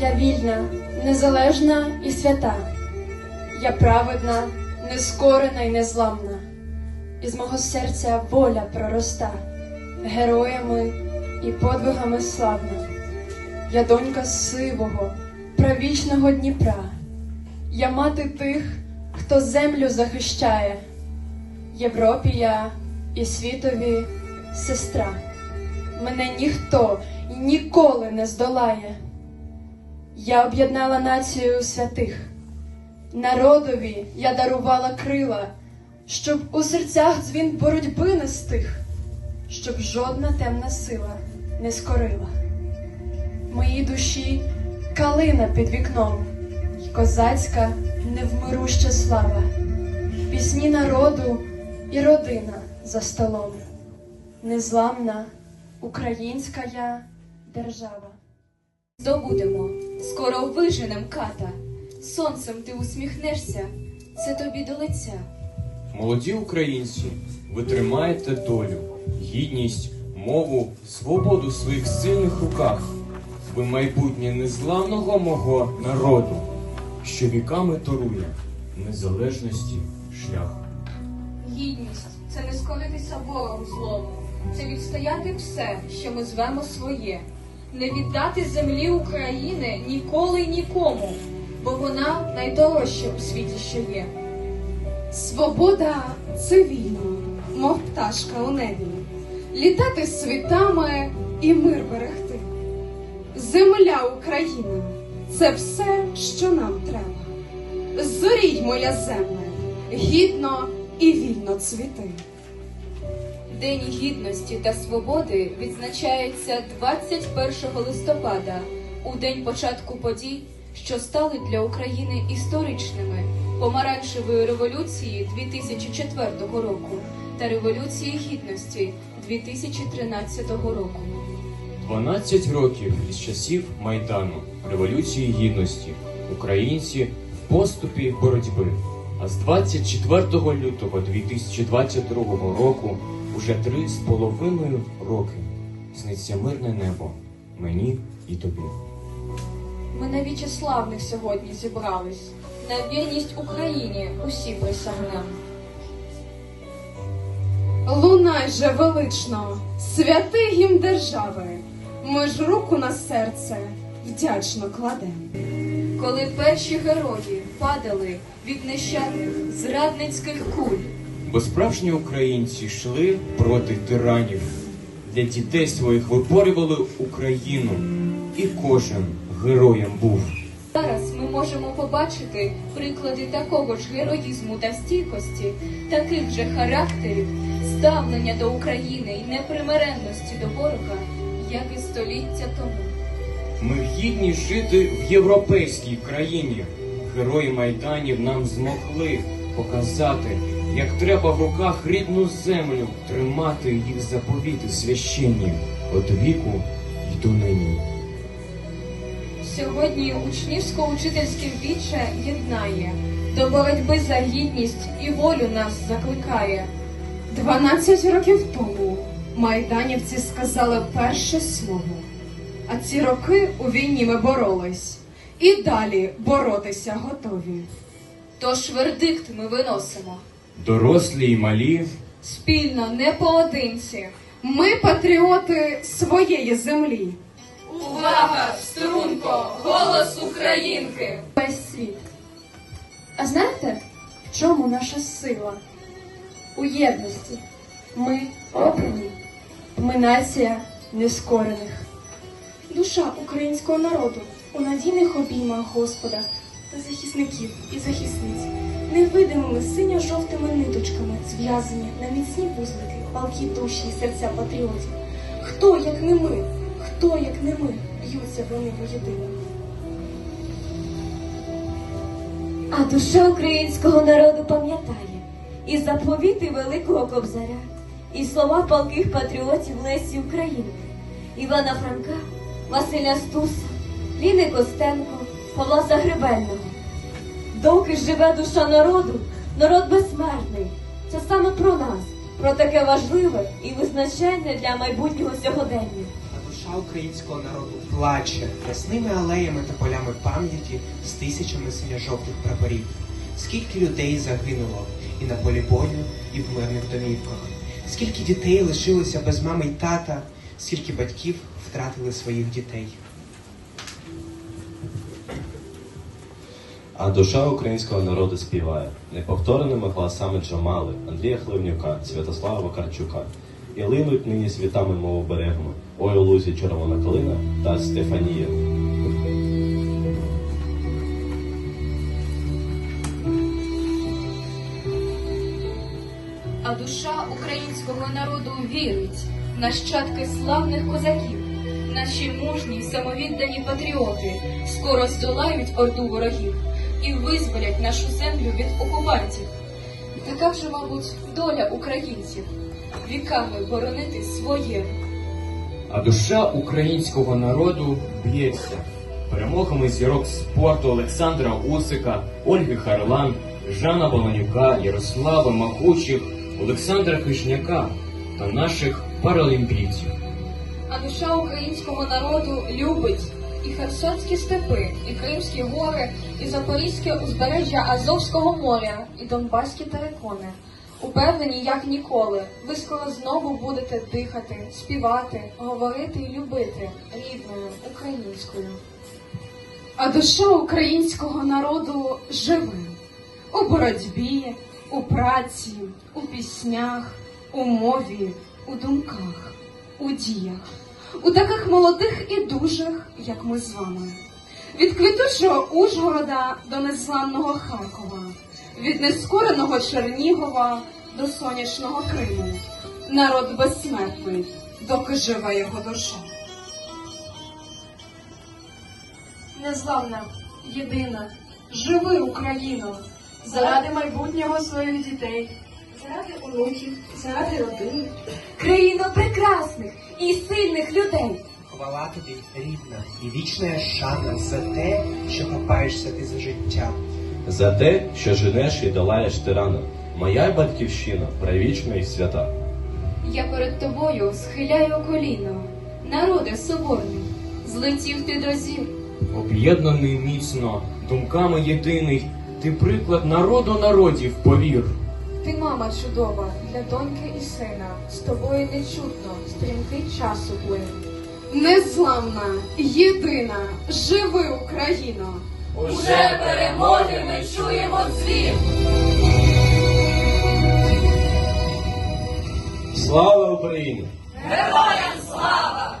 Я вільна, незалежна і свята. Я праведна, нескорена і незламна. Із мого серця воля пророста, героями і подвигами славна. Я донька сивого, правічного Дніпра. Я мати тих, хто землю захищає. Європі я і світові сестра. Мене ніхто і ніколи не здолає. Я об'єднала націю святих, народові я дарувала крила, щоб у серцях дзвін боротьби не стих, щоб жодна темна сила не скорила. Моїй душі калина під вікном, й козацька невмируща слава, пісні народу і родина за столом, незламна українська я держава. Здобудемо, скоро виженем ката. Сонцем ти усміхнешся, це тобі до лиця. Молоді українці, ви тримаєте долю, гідність, мову, свободу в своїх сильних руках. Ви майбутнє незламного мого народу, що віками торує незалежності шлях. Гідність це не скоритися ворогу злому, це відстояти все, що ми звемо своє, не віддати землі України ніколи нікому, бо вона найдорожча у світі, що є. Свобода це вільно, мов пташка у небі, літати світами і мир берегти. Земля Україна це все, що нам треба. Зорій, моя земле, гідно і вільно цвіти. День гідності та свободи відзначається 21 листопада, у день початку подій, що стали для України історичними помаранчевої революції 2004 року та революції гідності 2013 року. 12 років із часів Майдану, Революції Гідності, українці в поступі боротьби. А з 24 лютого 2022 року уже три з половиною роки сниться мирне небо мені і тобі. Ми на вічі славних сьогодні зібрались. На вірність Україні усі присягнем. Лунай же велично, святий гімн держави. Ми ж руку на серце вдячно кладем. Коли перші герої падали від нещадних зрадницьких куль, Бо справжні українці йшли проти тиранів. Для дітей своїх виборювали Україну, і кожен героєм був. зараз ми можемо побачити приклади такого ж героїзму та стійкості, таких же характерів, ставлення до України і непримиренності до ворога, як і століття тому. Ми гідні жити в європейській країні. Герої майданів нам змогли показати, як треба в руках рідну землю тримати їх заповіти священні від віку й до нині. Сьогодні учнівсько-учительське віче єднає, до боротьби за гідність і волю нас закликає. Дванадцять років тому майданівці сказали перше слово. А ці роки у війні ми боролись. І далі боротися готові. Тож вердикт ми виносимо. Дорослі й малі, Спільно, не поодинці. Ми патріоти своєї землі. Увага! Струнко! Голос Українки! Весь світ. А знаєте, в чому наша сила? У єдності. Ми обрані. Ми нація нескорених. Душа українського народу у надійних обіймах Господа та захисників і захисниць, невидимими синьо-жовтими ниточками зв'язані на міцні вузлики, палкі душі і серця патріотів. Хто, як не ми, хто, як не ми, б'ються вони воєдино. А душа українського народу пам'ятає і заповіти великого кобзаря, і слова палких патріотів Лесі України, Івана Франка, Василя Стуса, Ліни Костенко, Павла Загребельного. Доки живе душа народу, народ безсмертний. Це саме про нас, про таке важливе і визначальне для майбутнього сьогодення. А душа українського народу плаче ясними алеями та полями пам'яті з тисячами синьо-жовтих прапорів. Скільки людей загинуло і на полі бою, і в мирних домівках, скільки дітей лишилося без мами й тата, скільки батьків втратили своїх дітей. А душа українського народу співає неповтореними голосами Джамали, Андрія Хливнюка, Святослава Вакарчука. І линуть нині світами мов берегами. Ой у лузі червона калина та Стефанія. А душа українського народу вірить в нащадки славних козаків. Наші мужні самовіддані патріоти скоро здолають орду ворогів і визволять нашу землю від окупантів. Така вже, мабуть, доля українців віками боронити своє. А душа українського народу б'ється перемогами зірок спорту Олександра Усика, Ольги Харлан, Жана Баланюка, Ярослава Махучих, Олександра Хижняка та наших паралімпійців. А душа українського народу любить і Херсонські степи, і Кримські гори, і Запорізьке узбережжя Азовського моря, і Донбаські терикони. Упевнені, як ніколи, ви скоро знову будете дихати, співати, говорити і любити рідною українською. А душа українського народу живе у боротьбі, у праці, у піснях, у мові, у думках, у діях, у таких молодих і дужих, як ми з вами. Від квітучого Ужгорода до незламного Харкова, від нескореного Чернігова до сонячного Криму. Народ безсмертний, доки живе його душа. Незламна, єдина, живи Україно, заради майбутнього своїх дітей, заради онуків, заради родини. Країно прекрасних і сильних людей. Хвала тобі, рідна, і вічна шана за те, що хапаєшся ти за життя. За те, що женеш і долаєш тирана, моя батьківщина правічна і свята. Я перед тобою схиляю коліно, народи соборний, злетів ти до зір. Об'єднаний міцно, думками єдиний, ти приклад народу народів, повір. Ти мама чудова для доньки і сина. З тобою не чутно, стрімкий час уплив. Незламна, єдина, живи Україно! Уже перемоги ми чуємо дзвін. Слава Україні! Героям слава!